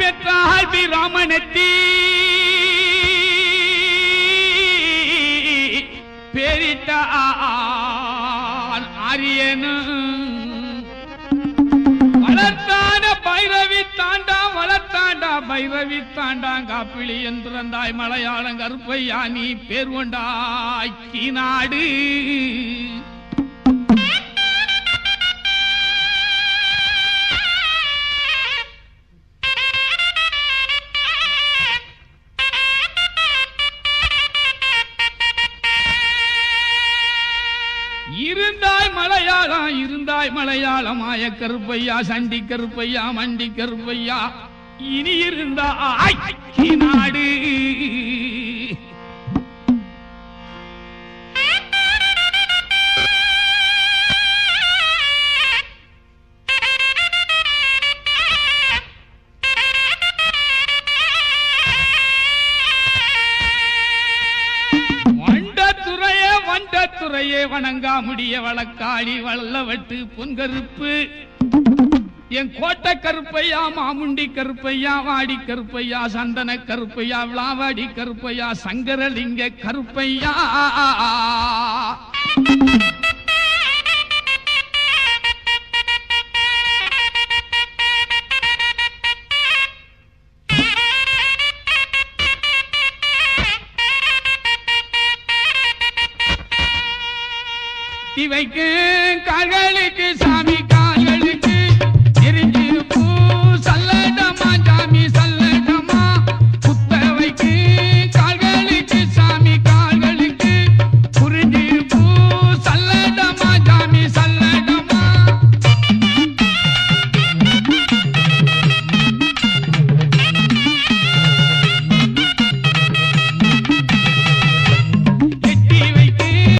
பெற்றாள் பிராமணத்தி பேரிட்டான் ஆரியனு. வளர்த்தான பைரவி தாண்டா வளர்த்தாண்டா பைரவி தாண்டாங்காப்பிளி என்றிருந்தாய் என்றாய் மலையாளம் கருப்பையா நீ பேர் கொண்டாய் நாடு இருந்தாய் மலையாளம் இருந்தாய் மலையாளம். கருப்பையா சண்டி கருப்பையா மண்டி கருப்பையா இனி இருந்தா நாடு. வண்டத்துறையே வணங்கா முடிய வழக்காளி வள்ளவட்டு பொன்கருப்பு. என் கோட்டை கருப்பையா மாமுண்டி கருப்பையா வாடி கருப்பையா சந்தன கருப்பையா விளாவாடி கருப்பையா சங்கரலிங்க கருப்பையா. இவைக்கு கால்களுக்கு